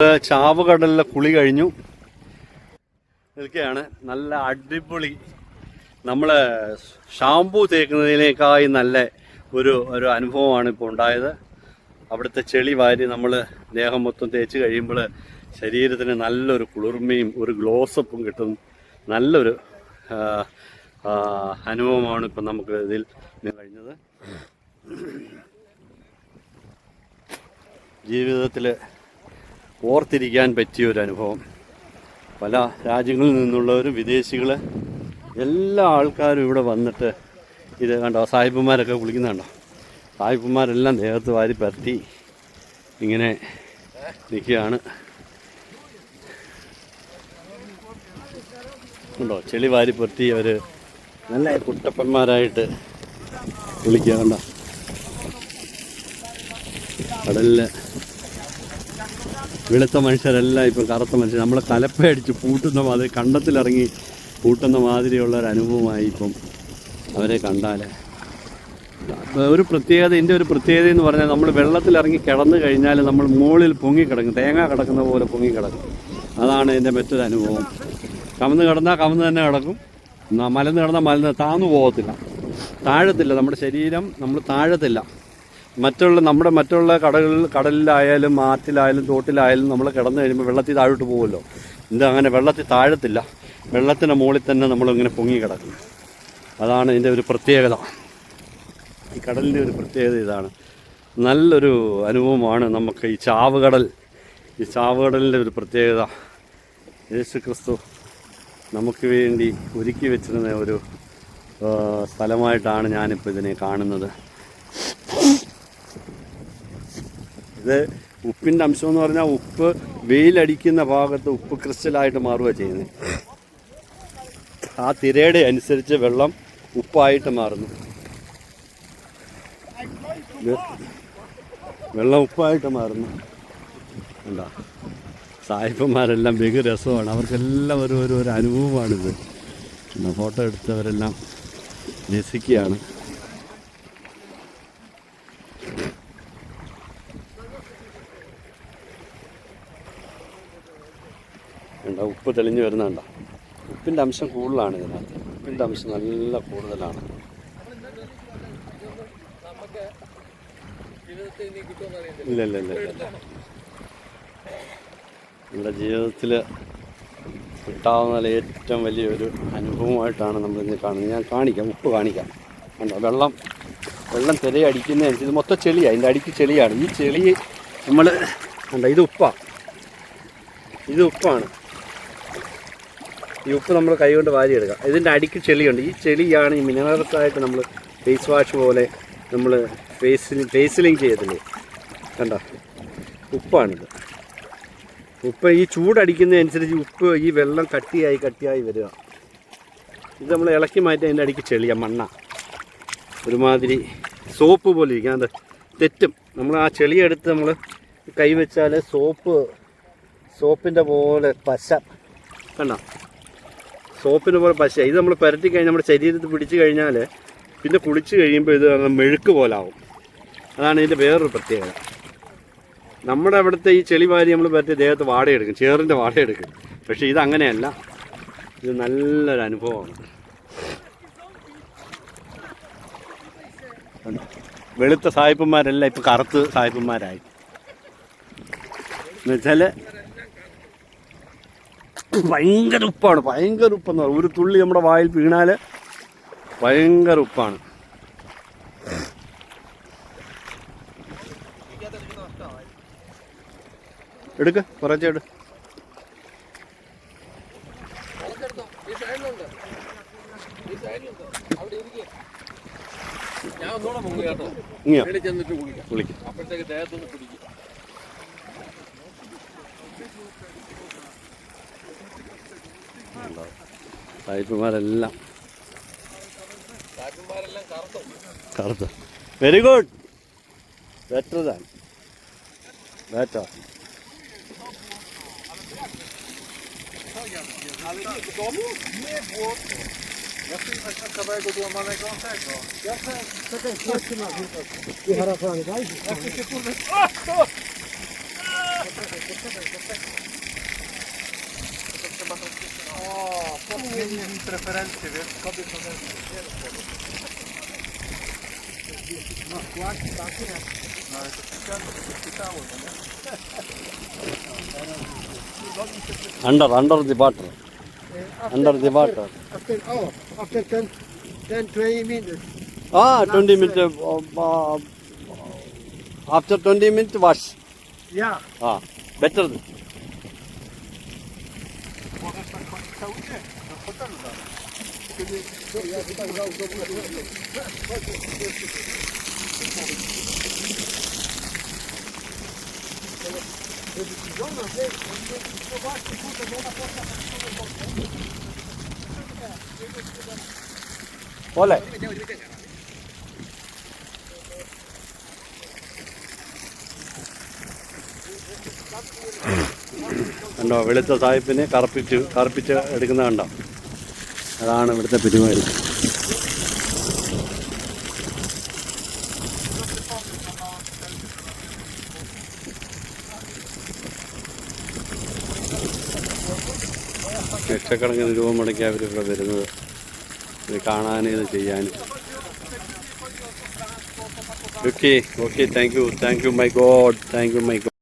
ചാവുകടലിലെ കുളി കഴിഞ്ഞു. നിൽക്കുകയാണ്. നല്ല അടിപൊളി. നമ്മൾ ഷാമ്പൂ തേക്കുന്നതിനേക്കായി നല്ല ഒരു ഒരു അനുഭവമാണ് ഇപ്പോൾ ഉണ്ടായത്. അവിടുത്തെ ചെളി വാരി നമ്മൾ ദേഹം മൊത്തം തേച്ച് കഴിയുമ്പോൾ ശരീരത്തിന് നല്ലൊരു കുളിർമയും ഒരു ഗ്ലോസപ്പും കിട്ടും. നല്ലൊരു അനുഭവമാണ് ഇപ്പം നമുക്ക് ഇതിൽ കഴിഞ്ഞത്. ജീവിതത്തിൽ ഓർത്തിരിക്കാൻ പറ്റിയ ഒരു അനുഭവം. പല രാജ്യങ്ങളിൽ നിന്നുള്ളവരും വിദേശികൾ എല്ലാ ആൾക്കാരും ഇവിടെ വന്നിട്ട് ഇത് കണ്ടോ? സാഹിബന്മാരൊക്കെ വിളിക്കുന്നുണ്ടോ? സാഹിബന്മാരെല്ലാം ദേഹത്ത് വാരി പരത്തി ഇങ്ങനെ നിൽക്കുകയാണ്. ഉണ്ടോ ചെളി വാരി പരത്തി അവർ നല്ല കുട്ടപ്പന്മാരായിട്ട് വിളിക്കുക കണ്ടോ കടലിൽ വെളുത്ത മനുഷ്യരെല്ലാം ഇപ്പം കറുത്ത മനുഷ്യർ. നമ്മളെ കലപ്പയടിച്ച് പൂട്ടുന്ന മാതിരി കണ്ടത്തിലിറങ്ങി പൂട്ടുന്ന മാതിരിയുള്ള ഒരു അനുഭവമായി ഇപ്പം അവരെ കണ്ടാൽ ഒരു പ്രത്യേകത ഇതിന്റെ ഒരു പ്രത്യേകത എന്ന് പറഞ്ഞാൽ നമ്മൾ വെള്ളത്തിലിറങ്ങി കിടന്നു കഴിഞ്ഞാൽ നമ്മൾ മുകളിൽ പൊങ്ങി കിടക്കും. തേങ്ങ കിടക്കുന്ന പോലെ പൊങ്ങി കിടക്കും. അതാണ് ഇതിന്റെ മറ്റൊരു അനുഭവം. കമന്ന് കിടന്നാൽ കമന്ന് തന്നെ കിടക്കും. മലന്ന് കിടന്നാൽ മലന്ന്. താന്നു പോകത്തില്ല. താഴത്തില്ല. നമ്മുടെ ശരീരം നമ്മൾ താഴത്തില്ല. മറ്റുള്ള നമ്മുടെ മറ്റുള്ള കടകളിൽ കടലിലായാലും ആറ്റിലായാലും തോട്ടിലായാലും നമ്മൾ കിടന്നു കഴിയുമ്പോൾ വെള്ളത്തിൽ താഴോട്ട് പോകുമല്ലോ. ഇത് അങ്ങനെ വെള്ളത്തിൽ താഴത്തില്ല. വെള്ളത്തിന്റെ മുകളിൽ തന്നെ നമ്മളിങ്ങനെ പൊങ്ങി കിടക്കും അതാണ് ഇതിന്റെ ഒരു പ്രത്യേകത. ഈ കടലിന്റെ ഒരു പ്രത്യേകത ഇതാണ്. നല്ലൊരു അനുഭവമാണ് നമുക്ക് ഈ ചാവുകടൽ. ഈ ചാവുകടലിന്റെ ഒരു പ്രത്യേകത. യേശു ക്രിസ്തു നമുക്ക് വേണ്ടി ഒരുക്കി വെച്ചിരുന്ന ഒരു സ്ഥലമായിട്ടാണ് ഞാനിപ്പോൾ ഇതിനെ കാണുന്നത്. ഇത് ഉപ്പിന്റെ അംശം എന്ന് പറഞ്ഞാൽ ഉപ്പ് വെയിലടിക്കുന്ന ഭാഗത്ത് ഉപ്പ് ക്രിസ്റ്റലായിട്ട് മാറുക ചെയ്യുന്നത് ആ തിരയുടെ അനുസരിച്ച് വെള്ളം ഉപ്പായിട്ട് മാറുന്നു. വെള്ളം ഉപ്പായിട്ട് മാറുന്നു. എന്താ സായിപ്പന്മാരെല്ലാം ബഹു രസമാണ്. അവർക്കെല്ലാം ഒരു ഒരു അനുഭവമാണിത്. ഫോട്ടോ എടുത്തവരെല്ലാം രസിക്കുകയാണ്. കണ്ടോ ഉപ്പ് തെളിഞ്ഞു വരുന്നുണ്ടോ? ഉപ്പിന്റെ അംശം കൂടുതലാണ് ഇതിനകത്ത്. ഉപ്പിന്റെ അംശം നല്ല കൂടുതലാണ്. ഇല്ല ഇല്ല ഇല്ല ഇല്ല നമ്മുടെ ജീവിതത്തിൽ കിട്ടാവുന്ന ഏറ്റവും വലിയൊരു അനുഭവമായിട്ടാണ് നമ്മൾ ഇന്ന് കാണുന്നത്. ഞാൻ കാണിക്കാം ഉപ്പ് കാണിക്കാം. കണ്ടോ വെള്ളം വെള്ളം തിരയടിക്കുന്നതനുസരിച്ച് ഇത് മൊത്തം ചെളിയാണ് ഇതിന്റെ അടിക്ക് ചെളിയാണ്. ഈ ചെളി നമ്മൾ കണ്ടോ ഇത് ഉപ്പാണ് ഇത് ഉപ്പാണ്. ഈ ഉപ്പ് നമ്മൾ കൈകൊണ്ട് വാരിയെടുക്കാം ഇതിന്റെ അടിക്ക് ചെളിയുണ്ട്. ഈ ചെളിയാണ് ഈ മിനറൽസായിട്ട് നമ്മൾ ഫേസ് വാഷ് പോലെ നമ്മൾ ഫേസിൽ ഫേസിലിങ് ചെയ്യത്തില്ലേ? കണ്ട? ഉപ്പാണിത്. ഉപ്പ് ഈ ചൂടടിക്കുന്നതനുസരിച്ച് ഉപ്പ് ഈ വെള്ളം കട്ടിയായി കട്ടിയായി വരിക. ഇത് നമ്മൾ ഇളക്കി മാറ്റി അതിന്റെ അടിക്ക് ചെളിയ മണ്ണ. ഒരുമാതിരി സോപ്പ് പോലെ ഇരിക്കും. അത് തെറ്റും. നമ്മൾ ആ ചെളിയെടുത്ത് നമ്മൾ കൈവച്ചാൽ സോപ്പ് സോപ്പിന്റെ പോലെ പശ. കണ്ടോ? സോപ്പിന് പോലെ പശ. ഇത് നമ്മൾ പുരട്ടി കഴിഞ്ഞാൽ നമ്മുടെ ശരീരത്തിൽ പിടിച്ചു കഴിഞ്ഞാൽ പിന്നെ കുളിച്ച് കഴിയുമ്പോൾ ഇത് മെഴുക്ക് പോലെ ആവും. അതാണ് ഇതിന്റെ വേറൊരു പ്രത്യേകത. നമ്മുടെ അവിടുത്തെ ഈ ചെളി വാരി നമ്മൾ പരത്തി ദേഹത്ത് വാടയെടുക്കും. ചേറിന്റെ വാടയെടുക്കും. പക്ഷേ ഇത് അങ്ങനെയല്ല. ഇത് നല്ലൊരു അനുഭവമാണ്. വെളുത്ത സായിപ്പന്മാരെല്ലാം ഇപ്പം കറുത്ത് സായിപ്പന്മാരായി. എന്നുവെച്ചാൽ ഭയങ്കര ഉപ്പാണ്. ഭയങ്കര ഉപ്പെന്ന് പറയും. ഒരു തുള്ളി നമ്മുടെ വായിൽ വീണാൽ ഭയങ്കര ഉപ്പാണ്. എടുക്ക്. കുറച്ചെടു ഞാൻ ഒന്നുകൂടെ മുങ്ങി കേട്ടോ വിളിക്കും അപ്പോഴത്തേക്ക് ദേഹത്തൊന്ന് പിടിക്കും സായിപ്പന്മാരെല്ലാം കാറ്റുമാരെല്ലാം കറുത്തു? Very good better than better Under, under the water. After, under the water. After, after, oh, after 10, 10 20 minutes. Ah, 20 minutes. Uh, uh, uh after 20 minutes wash. Yeah. Ah, better. Olha. കണ്ടോ വെളുത്ത സായിപ്പിനെ കറുപ്പിച്ച് കറുപ്പിച്ച് എടുക്കുന്ന കണ്ടോ? അതാണ് ഇവിടുത്തെ പെരുമാറി ലക്ഷക്കണക്കിന് രൂപ മുടക്കി അവരിവിടെ വരുന്നത്. ഇത് കാണാനും ഇത് ചെയ്യാനും. Okay okay thank you thank you my God thank you my God